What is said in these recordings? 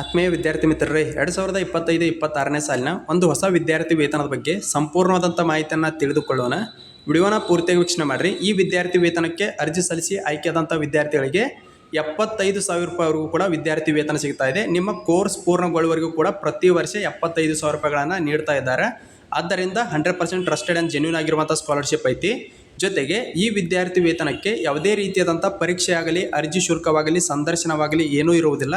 ಆತ್ಮೀಯ ವಿದ್ಯಾರ್ಥಿ ಮಿತ್ರರೇ, ಎರಡು ಸಾವಿರದ ಇಪ್ಪತ್ತೈದು ಇಪ್ಪತ್ತಾರನೇ ಸಾಲಿನ ಒಂದು ಹೊಸ ವಿದ್ಯಾರ್ಥಿ ವೇತನದ ಬಗ್ಗೆ ಸಂಪೂರ್ಣವಾದಂಥ ಮಾಹಿತಿಯನ್ನು ತಿಳಿದುಕೊಳ್ಳೋಣ. ವಿಡಿಯೋನ ಪೂರ್ತಿಯಾಗಿ ವೀಕ್ಷಣೆ ಮಾಡಿರಿ. ಈ ವಿದ್ಯಾರ್ಥಿ ವೇತನಕ್ಕೆ ಅರ್ಜಿ ಸಲ್ಲಿಸಿ ಆಯ್ಕೆಯಾದಂಥ ವಿದ್ಯಾರ್ಥಿಗಳಿಗೆ ಎಪ್ಪತ್ತೈದು ಸಾವಿರ ರೂಪಾಯಿವರೆಗೂ ಕೂಡ ವಿದ್ಯಾರ್ಥಿ ವೇತನ ಸಿಗ್ತಾ ಇದೆ. ನಿಮ್ಮ ಕೋರ್ಸ್ ಪೂರ್ಣಗೊಳ್ಳುವವರೆಗೂ ಕೂಡ ಪ್ರತಿ ವರ್ಷ ಎಪ್ಪತ್ತೈದು ಸಾವಿರ ರೂಪಾಯಿಗಳನ್ನು ನೀಡ್ತಾ ಇದ್ದಾರೆ. ಆದ್ದರಿಂದ hundred percent trusted and genuine ಆಗಿರುವಂಥ ಸ್ಕಾಲರ್ಶಿಪ್ ಐತಿ. ಜೊತೆಗೆ ಈ ವಿದ್ಯಾರ್ಥಿ ವೇತನಕ್ಕೆ ಯಾವುದೇ ರೀತಿಯಾದಂಥ ಪರೀಕ್ಷೆ ಆಗಲಿ ಅರ್ಜಿ ಶುಲ್ಕವಾಗಲಿ, ಸಂದರ್ಶನವಾಗಲಿ ಏನೂ ಇರುವುದಿಲ್ಲ.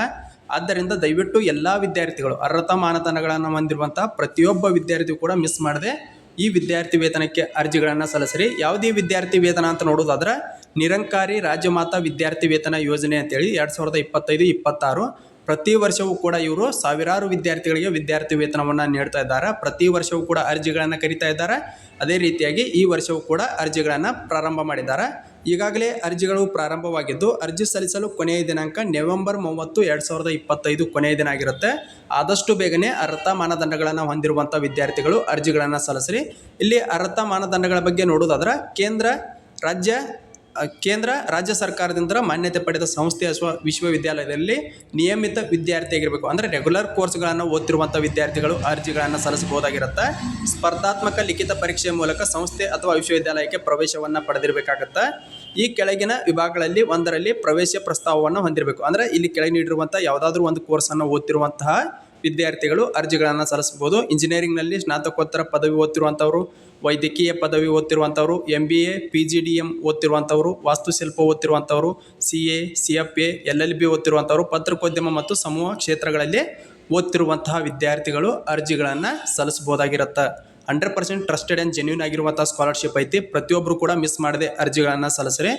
ಆದ್ದರಿಂದ ದಯವಿಟ್ಟು ಎಲ್ಲ ವಿದ್ಯಾರ್ಥಿಗಳು ಅರ್ಹತಾ ಮಾನದಂಡಗಳನ್ನು ಹೊಂದಿರುವಂಥ ಪ್ರತಿಯೊಬ್ಬ ವಿದ್ಯಾರ್ಥಿಯು ಕೂಡ ಮಿಸ್ ಮಾಡದೆ ಈ ವಿದ್ಯಾರ್ಥಿ ವೇತನಕ್ಕೆ ಅರ್ಜಿಗಳನ್ನು ಸಲ್ಲಿಸಿರಿ. ಯಾವುದೇ ವಿದ್ಯಾರ್ಥಿ ವೇತನ ಅಂತ ನೋಡೋದಾದ್ರೆ ನಿರಂಕಾರಿ ರಾಜ್ಯ ಮಾತಾ ವಿದ್ಯಾರ್ಥಿ ವೇತನ ಯೋಜನೆ ಅಂತೇಳಿ ಎರಡು ಸಾವಿರದ ಇಪ್ಪತ್ತೈದು, ಇಪ್ಪತ್ತಾರು ಪ್ರತಿ ವರ್ಷವೂ ಕೂಡ ಇವರು ಸಾವಿರಾರು ವಿದ್ಯಾರ್ಥಿಗಳಿಗೆ ವಿದ್ಯಾರ್ಥಿ ವೇತನವನ್ನು ನೀಡ್ತಾ ಇದ್ದಾರೆ. ಪ್ರತಿ ವರ್ಷವೂ ಕೂಡ ಅರ್ಜಿಗಳನ್ನು ಕರಿತಾ ಇದ್ದಾರೆ. ಅದೇ ರೀತಿಯಾಗಿ ಈ ವರ್ಷವೂ ಕೂಡ ಅರ್ಜಿಗಳನ್ನು ಪ್ರಾರಂಭ ಮಾಡಿದ್ದಾರೆ. ಈಗಾಗಲೇ ಅರ್ಜಿಗಳು ಪ್ರಾರಂಭವಾಗಿದ್ದು, ಅರ್ಜಿ ಸಲ್ಲಿಸಲು ಕೊನೆಯ ದಿನಾಂಕ ನವೆಂಬರ್ ಮೂವತ್ತು, ಎರಡು ಸಾವಿರದ ಇಪ್ಪತ್ತೈದು ಕೊನೆಯ ದಿನ ಆಗಿರುತ್ತೆ. ಆದಷ್ಟು ಬೇಗನೆ ಅರ್ಹತಾ ಮಾನದಂಡಗಳನ್ನು ಹೊಂದಿರುವಂಥ ವಿದ್ಯಾರ್ಥಿಗಳು ಅರ್ಜಿಗಳನ್ನು ಸಲ್ಲಿಸ್ರಿ. ಇಲ್ಲಿ ಅರ್ಹತಾ ಮಾನದಂಡಗಳ ಬಗ್ಗೆ ನೋಡೋದಾದ್ರೆ ಕೇಂದ್ರ, ರಾಜ್ಯ ಕೇಂದ್ರ, ರಾಜ್ಯ ಸರ್ಕಾರದಿಂದ ಮಾನ್ಯತೆ ಪಡೆದ ಸಂಸ್ಥೆ ಅಥವಾ ವಿಶ್ವವಿದ್ಯಾಲಯದಲ್ಲಿ ನಿಯಮಿತ ವಿದ್ಯಾರ್ಥಿಯಾಗಿರಬೇಕು. ಅಂದರೆ ರೆಗ್ಯುಲರ್ ಕೋರ್ಸ್ಗಳನ್ನು ಓದ್ತಿರುವಂಥ ವಿದ್ಯಾರ್ಥಿಗಳು ಅರ್ಜಿಗಳನ್ನು ಸಲ್ಲಿಸಬಹುದಾಗಿರುತ್ತೆ. ಸ್ಪರ್ಧಾತ್ಮಕ ಲಿಖಿತ ಪರೀಕ್ಷೆಯ ಮೂಲಕ ಸಂಸ್ಥೆ ಅಥವಾ ವಿಶ್ವವಿದ್ಯಾಲಯಕ್ಕೆ ಪ್ರವೇಶವನ್ನು ಪಡೆದಿರಬೇಕಾಗತ್ತೆ. ಈ ಕೆಳಗಿನ ವಿಭಾಗಗಳಲ್ಲಿ ಒಂದರಲ್ಲಿ ಪ್ರವೇಶ ಪ್ರಸ್ತಾವವನ್ನು ಹೊಂದಿರಬೇಕು. ಅಂದರೆ ಇಲ್ಲಿ ಕೆಳಗೆ ನೀಡಿರುವಂಥ ಯಾವುದಾದ್ರೂ ಒಂದು ಕೋರ್ಸನ್ನು ಓದ್ತಿರುವಂತಹ ವಿದ್ಯಾರ್ಥಿಗಳು ಅರ್ಜಿಗಳನ್ನು ಸಲ್ಲಿಸಬಹುದು. ಇಂಜಿನಿಯರಿಂಗ್ನಲ್ಲಿ ಸ್ನಾತಕೋತ್ತರ ಪದವಿ ಓದ್ತಿರುವಂಥವ್ರು ವೈದ್ಯಕೀಯ ಪದವಿ ಓದ್ತಿರುವಂಥವ್ರು M B A P G D M ಓದ್ತಿರುವಂಥವ್ರು, ವಾಸ್ತುಶಿಲ್ಪ ಓದ್ತಿರುವಂಥವ್ರು C A C F A L L B ಓದ್ತಿರುವಂಥವ್ರು, ಪತ್ರಿಕೋದ್ಯಮ ಮತ್ತು ಸಮೂಹ ಕ್ಷೇತ್ರಗಳಲ್ಲಿ ಓದ್ತಿರುವಂತಹ ವಿದ್ಯಾರ್ಥಿಗಳು ಅರ್ಜಿಗಳನ್ನು ಸಲ್ಲಿಸ್ಬೋದಾಗಿರುತ್ತೆ hundred percent trusted and genuine ಆಗಿರುವಂಥ ಸ್ಕಾಲರ್ಶಿಪ್ ಐತಿ. ಪ್ರತಿಯೊಬ್ಬರು ಕೂಡ ಮಿಸ್ ಮಾಡದೆ ಅರ್ಜಿಗಳನ್ನು ಸಲ್ಲಿಸ್ರಿ.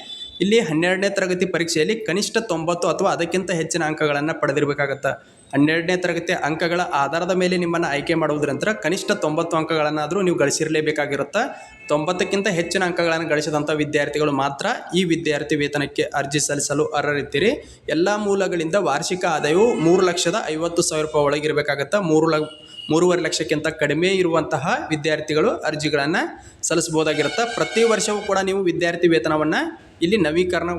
ಇಲ್ಲಿ ಹನ್ನೆರಡನೇ ತರಗತಿ ಪರೀಕ್ಷೆಯಲ್ಲಿ ಕನಿಷ್ಠ ತೊಂಬತ್ತು ಅಥವಾ ಅದಕ್ಕಿಂತ ಹೆಚ್ಚಿನ ಅಂಕಗಳನ್ನು ಪಡೆದಿರಬೇಕಾಗತ್ತೆ. ಹನ್ನೆರಡನೇ ತರಗತಿ ಅಂಕಗಳ ಆಧಾರದ ಮೇಲೆ ನಿಮ್ಮನ್ನು ಆಯ್ಕೆ ಮಾಡುವುದರಿಂದ ಕನಿಷ್ಠ ತೊಂಬತ್ತು ಅಂಕಗಳನ್ನಾದರೂ ನೀವು ಗಳಿಸಿರಲೇಬೇಕಾಗಿರುತ್ತೆ. ತೊಂಬತ್ತಕ್ಕಿಂತ ಹೆಚ್ಚಿನ ಅಂಕಗಳನ್ನು ಗಳಿಸಿದಂಥ ವಿದ್ಯಾರ್ಥಿಗಳು ಮಾತ್ರ ಈ ವಿದ್ಯಾರ್ಥಿ ವೇತನಕ್ಕೆ ಅರ್ಜಿ ಸಲ್ಲಿಸಲು ಅರ್ಹರಿದ್ದೀರಿ. ಎಲ್ಲ ಮೂಲಗಳಿಂದ ವಾರ್ಷಿಕ ಆದಾಯವು ಮೂರು ಲಕ್ಷದ ಐವತ್ತು ಸಾವಿರ ರೂಪಾಯಿ ಒಳಗಿರಬೇಕಾಗತ್ತೆ, ಮೂರು ಲ ಮೂರುವರೆ ಲಕ್ಷಕ್ಕಿಂತ ಕಡಿಮೆ ಇರುವಂತಹ ವಿದ್ಯಾರ್ಥಿಗಳು ಅರ್ಜಿಗಳನ್ನು ಸಲ್ಲಿಸ್ಬೋದಾಗಿರುತ್ತೆ ಪ್ರತಿ ವರ್ಷವೂ ಕೂಡ ನೀವು ವಿದ್ಯಾರ್ಥಿ ವೇತನವನ್ನು ಇಲ್ಲಿ ನವೀಕರಣ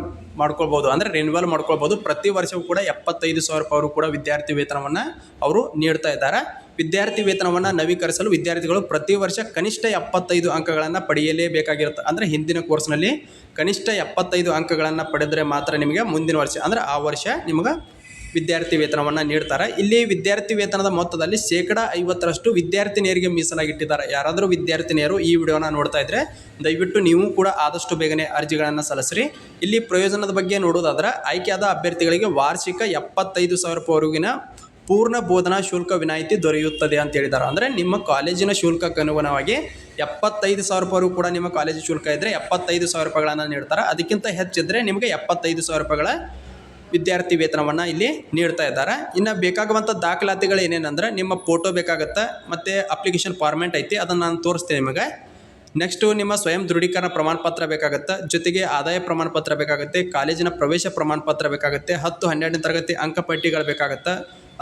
ಮಾಡ್ಕೊಳ್ಬೋದು ಅಂದರೆ ರಿನ್ಯೂವಲ್ ಮಾಡ್ಕೊಳ್ಬೋದು ಪ್ರತಿ ವರ್ಷವೂ ಕೂಡ ಎಪ್ಪತ್ತೈದು ಸಾವಿರ ರೂಪಾಯಿ ಕೂಡ ವಿದ್ಯಾರ್ಥಿ ವೇತನವನ್ನು ಅವರು ನೀಡ್ತಾ ಇದ್ದಾರೆ. ವಿದ್ಯಾರ್ಥಿ ವೇತನವನ್ನು ನವೀಕರಿಸಲು ವಿದ್ಯಾರ್ಥಿಗಳು ಪ್ರತಿ ವರ್ಷ ಕನಿಷ್ಠ ಎಪ್ಪತ್ತೈದು ಅಂಕಗಳನ್ನು ಪಡೆಯಲೇಬೇಕಾಗಿರುತ್ತೆ. ಅಂದರೆ ಹಿಂದಿನ ಕೋರ್ಸ್ನಲ್ಲಿ ಕನಿಷ್ಠ ಎಪ್ಪತ್ತೈದು ಅಂಕಗಳನ್ನು ಪಡೆದರೆ ಮಾತ್ರ ನಿಮಗೆ ಮುಂದಿನ ವರ್ಷ, ಅಂದರೆ ಆ ವರ್ಷ ನಿಮಗೆ ವಿದ್ಯಾರ್ಥಿ ವೇತನವನ್ನು ನೀಡ್ತಾರೆ. ಇಲ್ಲಿ ವಿದ್ಯಾರ್ಥಿ ವೇತನದ ಮೊತ್ತದಲ್ಲಿ ಶೇಕಡ ಐವತ್ತರಷ್ಟು ವಿದ್ಯಾರ್ಥಿನಿಯರಿಗೆ ಮೀಸಲಾಗಿಟ್ಟಿದ್ದಾರೆ. ಯಾರಾದರೂ ವಿದ್ಯಾರ್ಥಿನಿಯರು ಈ ವಿಡಿಯೋನ ನೋಡ್ತಾ ಇದ್ರೆ ದಯವಿಟ್ಟು ನೀವು ಕೂಡ ಆದಷ್ಟು ಬೇಗನೆ ಅರ್ಜಿಗಳನ್ನು ಸಲ್ಲಿಸ್ರಿ. ಇಲ್ಲಿ ಪ್ರಯೋಜನದ ಬಗ್ಗೆ ನೋಡೋದಾದ್ರೆ ಆಯ್ಕೆಯಾದ ಅಭ್ಯರ್ಥಿಗಳಿಗೆ ವಾರ್ಷಿಕ ಎಪ್ಪತ್ತೈದು ಸಾವಿರ ರೂಪಾಯಿವರೆಗಿನ ಪೂರ್ಣ ಬೋಧನಾ ಶುಲ್ಕ ವಿನಾಯಿತಿ ದೊರೆಯುತ್ತದೆ ಅಂತ ಹೇಳಿದ್ದಾರೆ. ಅಂದರೆ ನಿಮ್ಮ ಕಾಲೇಜಿನ ಶುಲ್ಕಕ್ಕೆ ಅನುಗುಣವಾಗಿ ಎಪ್ಪತ್ತೈದು ಸಾವಿರ ರೂಪಾಯಿ ಕೂಡ ನಿಮ್ಮ ಕಾಲೇಜು ಶುಲ್ಕ ಇದ್ದರೆ ಎಪ್ಪತ್ತೈದು ಸಾವಿರ ರೂಪಾಯಿಗಳನ್ನು ನೀಡ್ತಾರೆ. ಅದಕ್ಕಿಂತ ಹೆಚ್ಚಿದ್ರೆ ನಿಮಗೆ ಎಪ್ಪತ್ತೈದು ಸಾವಿರ ರೂಪಾಯಿಗಳ ವಿದ್ಯಾರ್ಥಿ ವೇತನವನ್ನು ಇಲ್ಲಿ ನೀಡ್ತಾ ಇದ್ದಾರೆ. ಇನ್ನು ಬೇಕಾಗುವಂಥ ದಾಖಲಾತಿಗಳು ಏನೇನಂದ್ರೆ ನಿಮ್ಮ ಫೋಟೋ ಬೇಕಾಗುತ್ತೆ, ಮತ್ತು ಅಪ್ಲಿಕೇಶನ್ ಫಾರ್ಮೆಂಟ್ ಐತಿ, ಅದನ್ನು ನಾನು ತೋರಿಸ್ತೀನಿ ನಿಮಗೆ. ನೆಕ್ಸ್ಟು ನಿಮ್ಮ ಸ್ವಯಂ ದೃಢೀಕರಣ ಪ್ರಮಾಣ ಪತ್ರ ಬೇಕಾಗುತ್ತೆ, ಜೊತೆಗೆ ಆದಾಯ ಪ್ರಮಾಣ ಪತ್ರ ಬೇಕಾಗುತ್ತೆ, ಕಾಲೇಜಿನ ಪ್ರವೇಶ ಪ್ರಮಾಣ ಪತ್ರ ಬೇಕಾಗುತ್ತೆ, ಹತ್ತು ಹನ್ನೆರಡನೇ ತರಗತಿ ಅಂಕಪಟ್ಟಿಗಳು ಬೇಕಾಗುತ್ತೆ,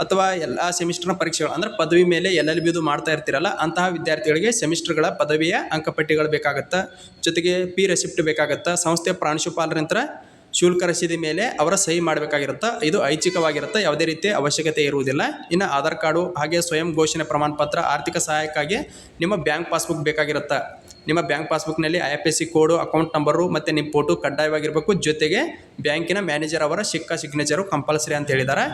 ಅಥವಾ ಎಲ್ಲ ಸೆಮಿಸ್ಟರ್ನ ಪರೀಕ್ಷೆಗಳು, ಅಂದರೆ ಪದವಿ ಮೇಲೆ ಎಲ್ ಎಲ್ ಬಿದು ಮಾಡ್ತಾ ಇರ್ತೀರಲ್ಲ, ಅಂತಹ ವಿದ್ಯಾರ್ಥಿಗಳಿಗೆ ಸೆಮಿಸ್ಟರ್ಗಳ ಪದವಿಯ ಅಂಕಪಟ್ಟಿಗಳು ಬೇಕಾಗುತ್ತೆ, ಜೊತೆಗೆ ಪಿ ರೆಸಿಪ್ಟ್ ಬೇಕಾಗುತ್ತೆ, ಸಂಸ್ಥೆಯ ಪ್ರಾಂಶುಪಾಲರಿಂತ ಶುಲ್ಕ ರಸೀದಿ ಮೇಲೆ ಅವರ ಸಹಿ ಮಾಡಬೇಕಾಗಿರುತ್ತೆ? ಇದು ಐಚ್ಛಿಕವಾಗಿರುತ್ತೆ? ಯಾವುದೇ ರೀತಿಯ ಅವಶ್ಯಕತೆ ಇರುವುದಿಲ್ಲ. ಇನ್ನು ಆಧಾರ್ ಕಾರ್ಡು ಹಾಗೆ ಸ್ವಯಂ ಘೋಷಣೆ ಪ್ರಮಾಣ ಪತ್ರ ಆರ್ಥಿಕ ಸಹಾಯಕ್ಕಾಗಿ ನಿಮ್ಮ ಬ್ಯಾಂಕ್ ಪಾಸ್ಬುಕ್ ಬೇಕಾಗಿರುತ್ತೆ? ನಿಮ್ಮ bank ಪಾಸ್ಬುಕ್ನಲ್ಲಿ I F S C code, account number ಮತ್ತು ನಿಮ್ಮ ಫೋಟೋ ಕಡ್ಡಾಯವಾಗಿರಬೇಕು. ಜೊತೆಗೆ ಬ್ಯಾಂಕಿನ ಮ್ಯಾನೇಜರ್ ಅವರ ಸಿಕ್ಕ ಸಿಗ್ನೇಚರು ಕಂಪಲ್ಸರಿ ಅಂತ ಹೇಳಿದ್ದಾರೆ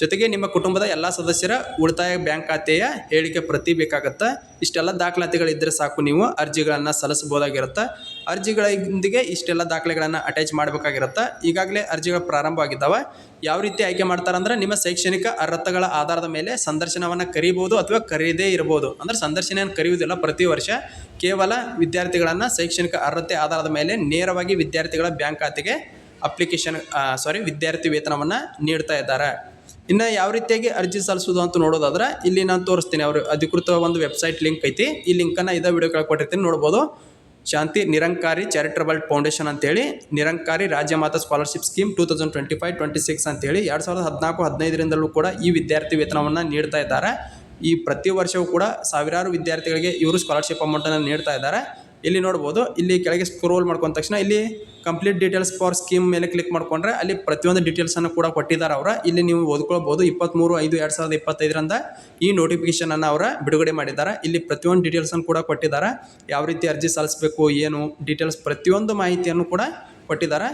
ಜೊತೆಗೆ ನಿಮ್ಮ ಕುಟುಂಬದ ಎಲ್ಲ ಸದಸ್ಯರ ಉಳಿತಾಯ ಬ್ಯಾಂಕ್ ಖಾತೆಯ ಹೇಳಿಕೆ ಪ್ರತಿ ಬೇಕಾಗತ್ತೆ. ಇಷ್ಟೆಲ್ಲ ದಾಖಲಾತಿಗಳಿದ್ದರೆ ಸಾಕು ನೀವು. ಅರ್ಜಿಗಳನ್ನು ಸಲ್ಲಿಸಬಹುದಾಗಿರುತ್ತೆ. ಅರ್ಜಿಗಳೊಂದಿಗೆ ಇಷ್ಟೆಲ್ಲ ದಾಖಲೆಗಳನ್ನು ಅಟ್ಯಾಚ್ ಮಾಡಬೇಕಾಗಿರುತ್ತೆ. ಈಗಾಗಲೇ ಅರ್ಜಿಗಳು ಪ್ರಾರಂಭ ಆಗಿದ್ದಾವೆ. ಯಾವ ರೀತಿ ಆಯ್ಕೆ ಮಾಡ್ತಾರಂದ್ರೆ ನಿಮ್ಮ ಶೈಕ್ಷಣಿಕ ಅರ್ಹತೆಗಳ ಆಧಾರದ ಮೇಲೆ ಸಂದರ್ಶನವನ್ನು ಕರೀಬೋದು ಅಥವಾ ಕರೆಯದೇ ಇರಬಹುದು. ಅಂದರೆ ಸಂದರ್ಶನ ಕರೆಯುವುದಿಲ್ಲ ಪ್ರತಿ ವರ್ಷ. ಕೇವಲ ವಿದ್ಯಾರ್ಥಿಗಳನ್ನು ಶೈಕ್ಷಣಿಕ ಅರ್ಹತೆ ಆಧಾರದ ಮೇಲೆ ನೇರವಾಗಿ ವಿದ್ಯಾರ್ಥಿಗಳ ಬ್ಯಾಂಕ್ ಖಾತೆಗೆ ಅಪ್ಲಿಕೇಶನ್ ಸಾರಿ ವಿದ್ಯಾರ್ಥಿ ವೇತನವನ್ನು ನೀಡ್ತಾ ಇದ್ದಾರೆ. ಇನ್ನು ಯಾವ ರೀತಿಯಾಗಿ ಅರ್ಜಿ ಸಲ್ಲಿಸೋದು ಅಂತ ನೋಡೋದಾದ್ರೆ, ಇಲ್ಲಿ ನಾನು ತೋರಿಸ್ತೀನಿ. ಅವರು ಅಧಿಕೃತ ಒಂದು ವೆಬ್ಸೈಟ್ ಲಿಂಕ್ ಐತಿ. ಈ ಲಿಂಕನ್ನು ಇದೇ ವಿಡಿಯೋ ಕೆಳಗೆ ನೋಡ್ಬೋದು. ಶಾಂತಿ ನಿರಂಕಾರಿ ಚಾರಿಟಬಲ್ ಫೌಂಡೇಶನ್ ಅಂತೇಳಿ, Nirankari Rajya Mata scholarship scheme two thousand twenty five, twenty six ಅಂತೇಳಿ. ಎರಡು ಸಾವಿರದ ಹದಿನಾಲ್ಕು, ಹದಿನೈದರಿಂದಲೂ ಕೂಡ ಈ ವಿದ್ಯಾರ್ಥಿ ವೇತನವನ್ನು ನೀಡ್ತಾ ಇದ್ದಾರೆ. ಈ ಪ್ರತಿ ವರ್ಷವೂ ಕೂಡ ಸಾವಿರಾರು ವಿದ್ಯಾರ್ಥಿಗಳಿಗೆ ಇವರು ಸ್ಕಾಲರ್ಶಿಪ್ ಅಮೌಂಟನ್ನು ನೀಡ್ತಾ ಇದ್ದಾರೆ. ಇಲ್ಲಿ ನೋಡ್ಬೋದು. ಇಲ್ಲಿ ಕೆಳಗೆ ಸ್ಕ್ರೋಲ್ ಮಾಡ್ಕೊಂಡ ತಕ್ಷಣ ಇಲ್ಲಿ ಕಂಪ್ಲೀಟ್ ಡೀಟೇಲ್ಸ್ ಫಾರ್ ಸ್ಕೀಮ್ ಮೇಲೆ ಕ್ಲಿಕ್ ಮಾಡ್ಕೊಂಡ್ರೆ ಅಲ್ಲಿ ಪ್ರತಿಯೊಂದು ಡೀಟೇಲ್ಸನ್ನು ಕೂಡ ಕೊಟ್ಟಿದ್ದಾರೆ ಅವರ. ಇಲ್ಲಿ ನೀವು ಓದ್ಕೊಳ್ಬೋದು ಇಪ್ಪತ್ತ್ಮೂರು ಐದು, ಎರಡು ಸಾವಿರದ ಇಪ್ಪತ್ತೈದರಿಂದ ಈ ನೋಟಿಫಿಕೇಷನನ್ನು ಅವರ ಬಿಡುಗಡೆ ಮಾಡಿದ್ದಾರೆ. ಇಲ್ಲಿ ಪ್ರತಿಯೊಂದು ಡೀಟೇಲ್ಸನ್ನು ಕೂಡ ಕೊಟ್ಟಿದ್ದಾರೆ. ಯಾವ ರೀತಿ ಅರ್ಜಿ ಸಲ್ಲಿಸಬೇಕು, ಏನು ಡೀಟೇಲ್ಸ್ ಪ್ರತಿಯೊಂದು ಮಾಹಿತಿಯನ್ನು ಕೂಡ ಕೊಟ್ಟಿದ್ದಾರೆ.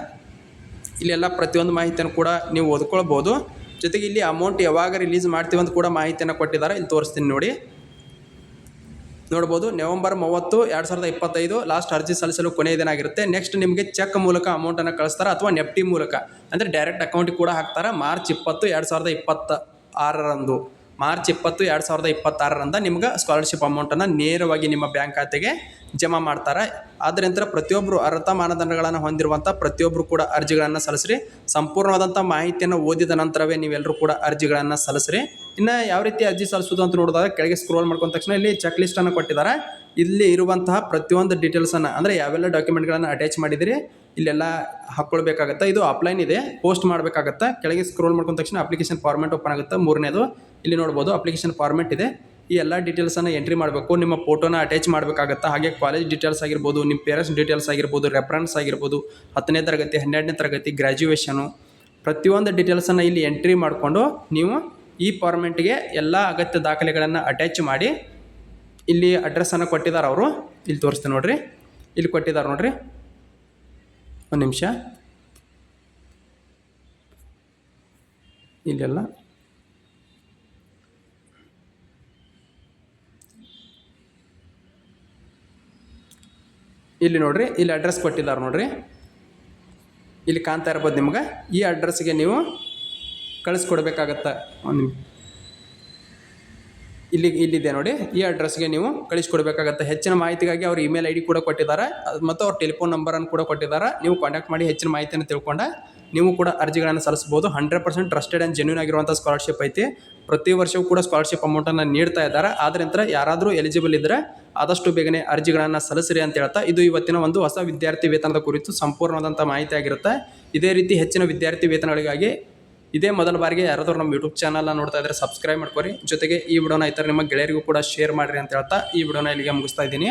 ಇಲ್ಲೆಲ್ಲ ಪ್ರತಿಯೊಂದು ಮಾಹಿತಿಯನ್ನು ಕೂಡ ನೀವು ಓದ್ಕೊಳ್ಬೋದು. ಜೊತೆಗೆ ಇಲ್ಲಿ ಅಮೌಂಟ್ ಯಾವಾಗ ರಿಲೀಸ್ ಮಾಡ್ತೀವಿ ಅಂತ ಕೂಡ ಮಾಹಿತಿಯನ್ನು ಕೊಟ್ಟಿದ್ದಾರೆ. ಇಲ್ಲಿ ತೋರಿಸ್ತೀನಿ ನೋಡಿ. ನೋಡ್ಬೋದು, ನವೆಂಬರ್ ಮೂವತ್ತು, ಎರಡು ಸಾವಿರದ ಇಪ್ಪತ್ತೈದು ಲಾಸ್ಟ್ ಅರ್ಜಿ ಸಲ್ಲಿಸಲು ಕೊನೆಯ ದಿನ ಆಗಿರುತ್ತೆ. ನೆಕ್ಸ್ಟ್ ನಿಮಗೆ ಚೆಕ್ ಮೂಲಕ ಅಮೌಂಟನ್ನು ಕಳಿಸ್ತಾರೆ ಅಥವಾ ನೆಫ್ಟಿ ಮೂಲಕ. ಅಂದರೆ ಡೈರೆಕ್ಟ್ ಅಕೌಂಟಿಗೆ ಕೂಡ ಹಾಕ್ತಾರೆ ಮಾರ್ಚ್ ಇಪ್ಪತ್ತು, ಎರಡು ಸಾವಿರದ ಇಪ್ಪತ್ತ ಆರರಂದು ಮಾರ್ಚ್ ಇಪ್ಪತ್ತು, ಎರಡು ಸಾವಿರದ ಇಪ್ಪತ್ತಾರರಂದ ನಿಮ್ಗೆ ಸ್ಕಾಲರ್ಶಿಪ್ ಅಮೌಂಟನ್ನು ನೇರವಾಗಿ ನಿಮ್ಮ ಬ್ಯಾಂಕ್ ಖಾತೆಗೆ ಜಮಾ ಮಾಡ್ತಾರೆ. ಆದ್ದರಿಂದ ಪ್ರತಿಯೊಬ್ಬರು ಅರ್ಹತಾ ಮಾನದಂಡಗಳನ್ನು ಹೊಂದಿರುವಂಥ ಪ್ರತಿಯೊಬ್ಬರು ಕೂಡ ಅರ್ಜಿಗಳನ್ನು ಸಲ್ಲಿಸ್ರಿ. ಸಂಪೂರ್ಣವಾದಂಥ ಮಾಹಿತಿಯನ್ನು ಓದಿದ ನಂತರವೇ ನೀವೆಲ್ಲರೂ ಕೂಡ ಅರ್ಜಿಗಳನ್ನು ಸಲ್ಲಿಸ್ರಿ. ಇನ್ನು ಯಾವ ರೀತಿ ಅರ್ಜಿ ಸಲ್ಲಿಸೋದು ಅಂತ ನೋಡಿದಾಗ ಕೆಳಗೆ ಸ್ಕ್ರೋಲ್ ಮಾಡ್ಕೊಂಡ ತಕ್ಷಣ ಇಲ್ಲಿ ಚೆಕ್ ಲಿಸ್ಟನ್ನು ಕೊಟ್ಟಿದ್ದಾರೆ. ಇಲ್ಲಿ ಇರುವಂತಹ ಪ್ರತಿಯೊಂದು ಡೀಟೇಲ್ಸನ್ನು ಅಂದರೆ ಯಾವೆಲ್ಲ ಡಾಕ್ಯುಮೆಂಟ್ಗಳನ್ನು ಅಟ್ಯಾಚ್ ಮಾಡಿದಿರಿ, ಇಲ್ಲೆಲ್ಲ ಹಾಕ್ಕೊಳ್ಬೇಕಾಗತ್ತೆ, ಇದು ಅಪ್ಲೈನ್ ಇದೆ ಪೋಸ್ಟ್ ಮಾಡಬೇಕಾಗತ್ತೆ, ಕೆಳಗೆ ಸ್ಕ್ರೋಲ್ ಮಾಡ್ಕೊಂಡ ತಕ್ಷಣ ಅಪ್ಲಿಕೇಶನ್ ಫಾರ್ಮೆಟ್ ಓಪನ್ ಆಗುತ್ತೆ, ಮೂರನೇದು. ಇಲ್ಲಿ ನೋಡ್ಬೋದು ಅಪ್ಲಿಕೇಶನ್ ಫಾರ್ಮೆಟ್ ಇದೆ. ಈ ಎಲ್ಲ ಡೀಟೇಲ್ಸನ್ನು ಎಂಟ್ರಿ ಮಾಡಬೇಕು, ನಿಮ್ಮ ಫೋಟೋನ ಅಟ್ಯಾಚ್ ಮಾಡಬೇಕಾಗತ್ತೆ, ಹಾಗೆ ಕಾಲೇಜ್ ಡೀಟೇಲ್ಸ್ ಆಗಿರ್ಬೋದು, ನಿಮ್ಮ ಪೇರೆಂಟ್ಸ್ ಡೀಟೇಲ್ಸ್ ಆಗಿರ್ಬೋದು ರೆಫರೆನ್ಸ್ ಆಗಿರ್ಬೋದು, ಹತ್ತನೇ ತರಗತಿ, ಹನ್ನೆರಡನೇ ತರಗತಿ ಗ್ರ್ಯಾಜುಯೇಷನು ಪ್ರತಿಯೊಂದು ಡೀಟೇಲ್ಸನ್ನು ಇಲ್ಲಿ ಎಂಟ್ರಿ ಮಾಡಿಕೊಂಡು ನೀವು ಈ ಫಾರ್ಮೆಂಟ್ಗೆ ಎಲ್ಲ ಅಗತ್ಯ ದಾಖಲೆಗಳನ್ನು ಅಟ್ಯಾಚ್ ಮಾಡಿ ಇಲ್ಲಿ ಅಡ್ರೆಸ್ಸನ್ನು ಕೊಟ್ಟಿದ್ದಾರೆ ಅವರು. ಇಲ್ಲಿ ತೋರಿಸ್ತೀನಿ ನೋಡಿರಿ. ಇಲ್ಲಿ ಕೊಟ್ಟಿದ್ದಾರೆ ನೋಡಿರಿ. ಒಂದು ನಿಮಿಷ. ಇಲ್ಲೆಲ್ಲ. ಇಲ್ಲಿ ನೋಡ್ರಿ, ಇಲ್ಲಿ ಅಡ್ರೆಸ್ ಕೊಟ್ಟಿದ್ದಾರೆ ನೋಡಿರಿ. ಇಲ್ಲಿ ಕಾಣ್ತಾ ಇರ್ಬೋದು ನಿಮ್ಗೆ. ಈ ಅಡ್ರೆಸ್ಗೆ ನೀವು ಕಳಿಸ್ಕೊಡ್ಬೇಕಾಗತ್ತೆ? ಒಂದು ಇಲ್ಲಿ ಇಲ್ಲಿದೆ ನೋಡಿ. ಈ ಅಡ್ರೆಸ್ಗೆ ನೀವು ಕಳಿಸ್ಕೊಡ್ಬೇಕಾಗತ್ತೆ. ಹೆಚ್ಚಿನ ಮಾಹಿತಿಗಾಗಿ ಅವ್ರ ಇಮೇಲ್ ಐ ಡಿ ಕೂಡ ಕೊಟ್ಟಿದ್ದಾರೆ. ಮತ್ತು ಅವ್ರ ಟೆಲಿಫೋನ್ ನಂಬರನ್ನು ಕೂಡ ಕೊಟ್ಟಿದ್ದಾರೆ. ನೀವು ಕಾಂಟ್ಯಾಕ್ಟ್ ಮಾಡಿ ಹೆಚ್ಚಿನ ಮಾಹಿತಿಯನ್ನು ತಿಳ್ಕೊಂಡ ನೀವು ಕೂಡ ಅರ್ಜಿಗಳನ್ನು ಸಲ್ಲಿಸ್ಬೋದು hundred percent trusted and genuine ಆಗಿರುವಂಥ ಸ್ಕಾಲರ್ಶಿಪ್ ಐತಿ. ಪ್ರತಿ ವರ್ಷವೂ ಕೂಡ ಸ್ಕಾಲರ್ಶಿಪ್ ಅಮೌಂಟನ್ನು ನೀಡ್ತಾ ಇದ್ದಾರೆ. ಆದ್ದರಿಂದ ಯಾರಾದರೂ ಎಲಿಜಿಬಲ್ ಇದ್ದರೆ ಆದಷ್ಟು ಬೇಗನೆ ಅರ್ಜಿಗಳನ್ನು ಸಲ್ಲಿಸಿರಿ ಅಂತ ಹೇಳ್ತಾ ಇದು ಇವತ್ತಿನ ಒಂದು ಹೊಸ ವಿದ್ಯಾರ್ಥಿ ವೇತನದ ಕುರಿತು ಸಂಪೂರ್ಣವಾದಂಥ ಮಾಹಿತಿ ಆಗಿರುತ್ತೆ. ಇದೇ ರೀತಿ ಹೆಚ್ಚಿನ ವಿದ್ಯಾರ್ಥಿ ವೇತನಗಳಿಗಾಗಿ ಇದೇ ಮೊದಲ ಬಾರಿಗೆ ಯಾರಾದರೂ ನಮ್ಮ ಯೂಟ್ಯೂಬ್ ಚಾನಲ್ನ ನೋಡ್ತಾ ಇದ್ದರೆ ಸಬ್ಸ್ಕ್ರೈಬ್ ಮಾಡ್ಕೊರಿ. ಜೊತೆಗೆ ಈ ವಿಡಿಯೋನ ಇತರ ನಿಮ್ಮ ಗೆಳೆಯರಿಗೂ ಕೂಡ ಶೇರ್ ಮಾಡಿರಿ ಅಂತ ಹೇಳ್ತಾ ಈ ವಿಡಿಯೋನ ಇಲ್ಲಿಗೆ ಮುಗಿಸ್ತಾ ಇದ್ದೀನಿ.